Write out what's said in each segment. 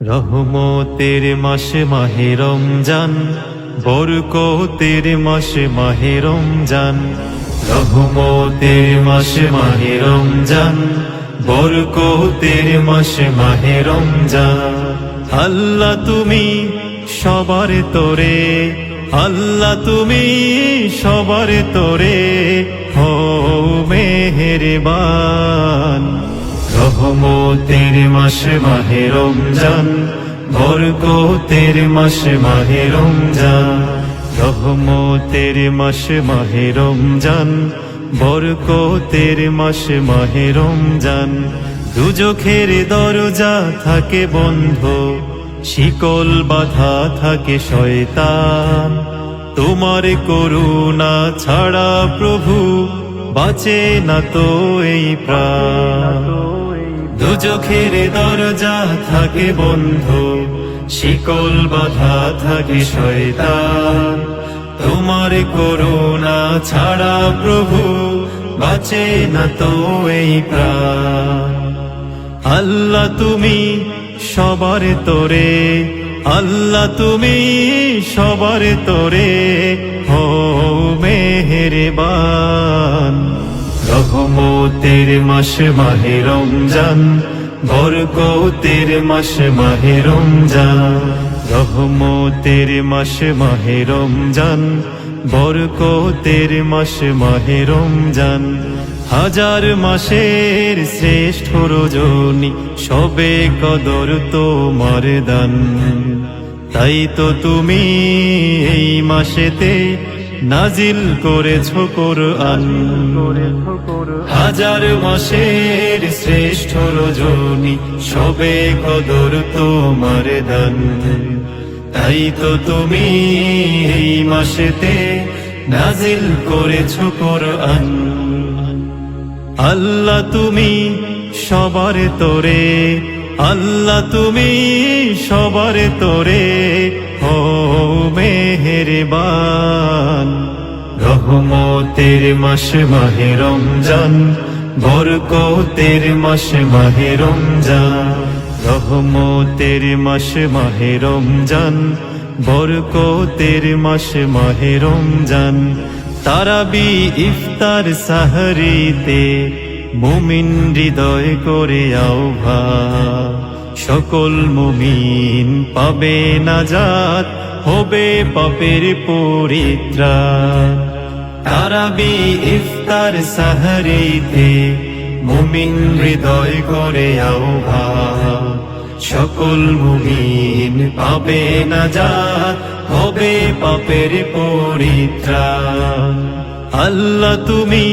রহমতের মাসে মাহে রমজান, বরকতের মাসে মাহে রমজান। রহমতের মাসে মাহে রমজান, বরকতের মাসে মাহে রমজান। আল্লাহ তুমি সবার তোরে, আল্লাহ তুমি সবার তোরে হো মেহেরবান। রহমতের মাসে মাহে রমজান বরকতের মাসে মাহে রমজান। রহমতের মাসে মাহে রমজান বরকতের মাসে মাহে রমজান। দুজখের দরজা থাকে বন্ধ, শিকল বাধা থাকে শয়তান। তোমার করুণা ছাড়া প্রভু বাঁচে না তো এই প্রাণ। দুজখের দরজা থাকে বন্ধ, শিকল বাধা থাকে শয়তান। তোমার করুণা ছাড়া প্রভু বাঁচে না তো এই প্রাণ। আল্লাহ তুমি সবার তোরে, আল্লাহ তুমি সবার তোরে হো মেহেরবান। রহমতের মাসে মাহে রমজান বরকতের মাসে মাহে রমজান। রহমতের মাসে মাহে রমজান বরকতের মাসে মাহে রমজান। হাজার মাসের শ্রেষ্ঠ রজনী, সবে কদর তোমার দান। তাই তো তুমি এই মাসেতে নাজিল করেছ কোরআন। হাজার মাসের শ্রেষ্ঠ রজনী, সবে কদর তোমার দান। তাই তো তুমি এই মাসেতে নাজিল করেছ কোরআন। আল্লাহ তুমি সবার তোরে আল্লাহ তুমি সবার তোরে হো মেহেরবান। রহমতের মাসে মাহে রমজান, বরকতের মাসে মাহে রমজান। রহমতের মাসে মাহে রমজান, বরকতের মাসে মাহে রমজান। তারাবি ইফতার সাহরিতে মুমিন হৃদয় করে আহ্বা সকল মুমিন পাবে নাজাত, হবে পাপের পরিত্রাণ। তারাবি ইফতার সাহরিতে মুমিন হৃদয় করে আহ্বা সকল মুমিন পাবে নাজাত, হবে পাপের পরিত্রা আল্লাহ তুমি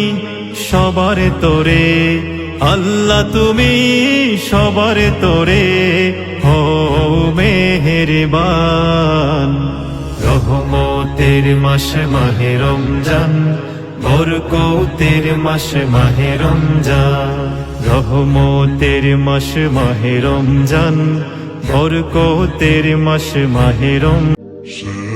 সবার তোরে। আল্লাহ, তুমি সবার তোরে। হো মেহেরবান। রহমতের মাসে মাহে রমজান, বরকতের মাসে মাহে রমজান। রহমতের মাসে মাহে রমজান, বরকতের মাসে মাহে রমজান।